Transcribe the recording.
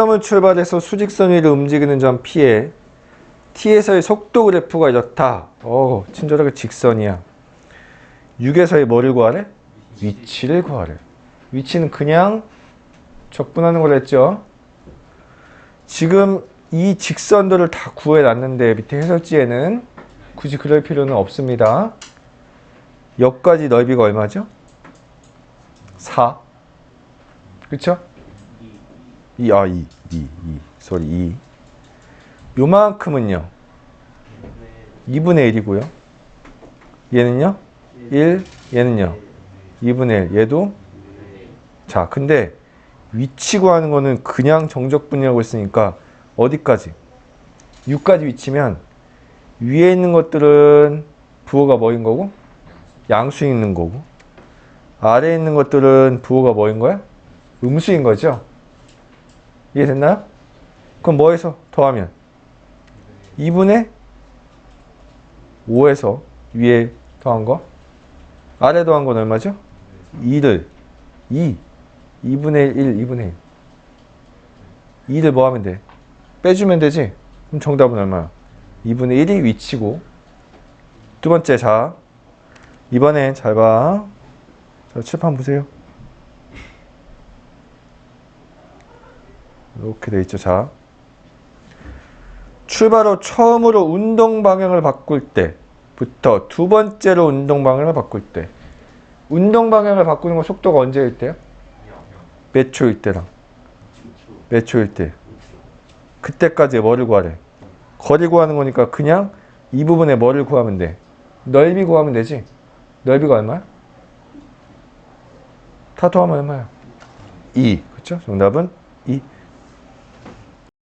점을 출발해서 수직선 위를 움직이는 점 P에 T에서의 속도 그래프가 이렇다. 어, 친절하게 직선이야. 6에서의 뭐를 구하래? 위치를 구하래. 위치는 그냥 적분하는 걸 했죠. 지금 이 직선들을 다 구해놨는데 밑에 해설지에는 굳이 그럴 필요는 없습니다. 여기까지 넓이가 얼마죠? 4. 그쵸? 2, 아, 2, 2, 2, 소리 2. 요만큼은요? 2분의 1이고요. 얘는요? 1, 얘는요? 2분의 1. 얘도? 자, 근데 위치 구하는 거는 그냥 정적 분이라고 했으니까 어디까지? 6까지 위치면 위에 있는 것들은 부호가 뭐인 거고? 양수인 있는 거고 아래에 있는 것들은 부호가 뭐인 거야? 음수인 거죠? 이해됐나요? 그럼 뭐해서 더하면? 2분의 5에서 위에 더한 거 아래 더한 건 얼마죠? 2를 2 2분의 1, 2분의 1 2를 뭐 하면 돼? 빼주면 되지? 그럼 정답은 얼마야? 2분의 1이 위치고 두 번째 자 이번엔 잘 봐. 자, 칠판 보세요. 이렇게 돼 있죠. 자. 출발 후 처음으로 운동 방향을 바꿀 때부터 두 번째로 운동 방향을 바꿀 때. 운동 방향을 바꾸는 건 속도가 언제일 때요? 몇 초일 때랑 몇 초일 때. 그때까지 뭐를 구하래? 거리 구하는 거니까 그냥 이 부분에 뭐를 구하면 돼? 넓이 구하면 되지. 넓이가 얼마야? 다 더하면 얼마야? 2. 그렇죠? 정답은 2.